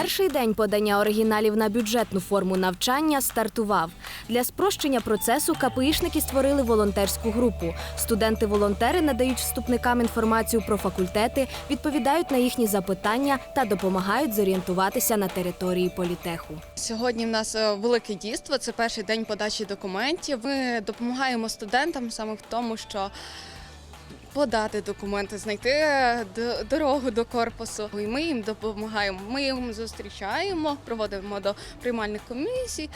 Перший день подання оригіналів на бюджетну форму навчання стартував. Для спрощення процесу КПІшники створили волонтерську групу. Студенти-волонтери надають вступникам інформацію про факультети, відповідають на їхні запитання та допомагають зорієнтуватися на території політеху. Сьогодні в нас е, велике дійство. Це перший день подачі документів. Ми допомагаємо студентам саме в тому, що подати документи, знайти е, дорогу до корпусу. І ми їм допомагаємо. Ми їм зустрічаємо, проводимо до приймальних комісій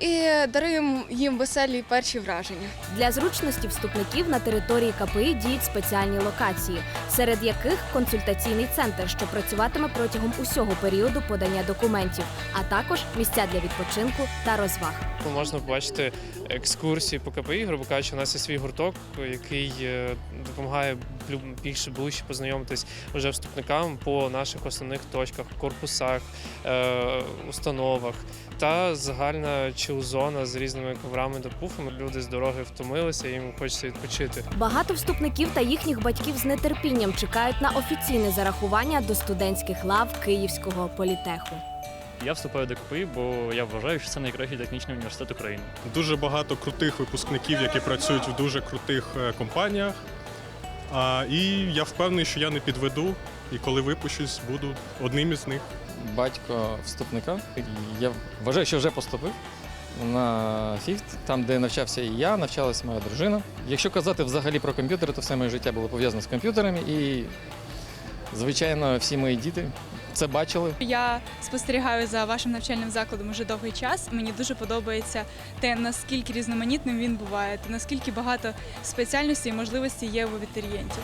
і даруємо їм веселі перші враження. Для зручності вступників на території КПІ діють спеціальні локації, серед яких консультаційний центр, що працюватиме протягом усього періоду подання документів, а також місця для відпочинку та розваг. Можна побачити екскурсії по КПІ. Грубо кажучи, у нас є свій гурток, який е, допомагає більше ближче познайомитись вже вступникам по наших основних точках, корпусах, е, установах та загальна чил-зона з різними коврами та пуфами. Люди з дороги втомилися, їм хочеться відпочити. Багато вступників та їхніх батьків з нетерпінням чекають на офіційне зарахування до студентських лав Київського політеху. Я вступаю до КПІ, бо я вважаю, що це найкращий технічний університет України. Дуже багато крутих випускників, які працюють в дуже крутих е, компаніях. А, і я впевнений, що я не підведу, і коли випущусь, буду одним із них. батько вступника. Я вважаю, що вже поступив на фіфт, там, де навчався і я, навчалася моя дружина. Якщо казати взагалі про комп'ютери, то все моє життя було пов'язане з комп'ютерами, і, звичайно, всі мої діти це бачили. Я спостерігаю за вашим навчальним закладом уже довгий час. Мені дуже подобається те, наскільки різноманітним він буває, та наскільки багато спеціальностей і можливостей є у абітурієнтів.